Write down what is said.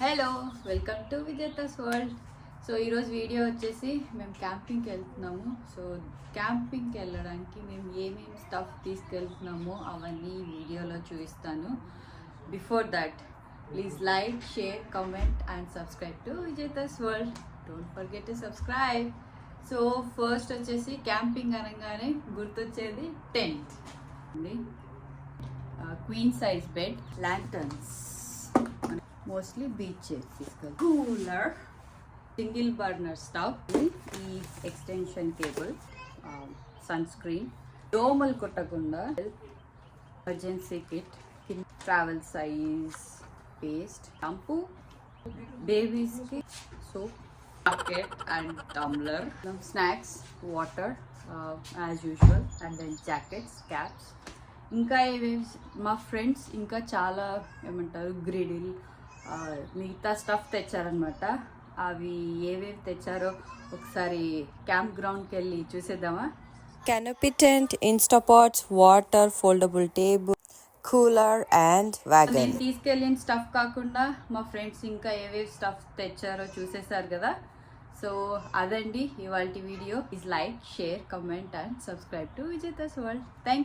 Hello welcome to Vijetha's world so ఈరోజు video వచ్చేసి మేము క్యాంపింగ్కి వెళ్తున్నాము. సో క్యాంపింగ్కి వెళ్ళడానికి మేము ఏమేమి స్టఫ్ తీసుకెళ్తున్నామో అవన్నీ వీడియోలో చూపిస్తాను. Before that please like share comment and subscribe to Vijetha's world don't forget to subscribe so first వచ్చేసి క్యాంపింగ్ అనగానే గుర్తొచ్చేది tent. Queen size bed lanterns mostly beach chairs cooler single burner stove ఈ extension cable sunscreen దోమలు కొట్టకుండా emergency kit travel size paste shampoo బేబీస్కి soap bucket and tumbler snacks water as usual and then jackets caps ఇంకా ఏవేవి మా friends ఇంకా చాలా ఏమంటారు griddle మిగతా స్టఫ్ తెచ్చారనమాట అవి ఏవేవి తెచ్చారో ఒకసారి క్యాంప్ గ్రౌండ్కి వెళ్ళి చూసేద్దామా? Canopy tent, Instapots, water, foldable table, cooler, and wagon. నేను తీసుకెళ్ళిన స్టఫ్ కాకుండా మా ఫ్రెండ్స్ ఇంకా ఏవేవి స్టఫ్ తెచ్చారో చూసేశారు కదా. సో అదండి ఇవాళ video is like share comment and subscribe to Vijetha's world thank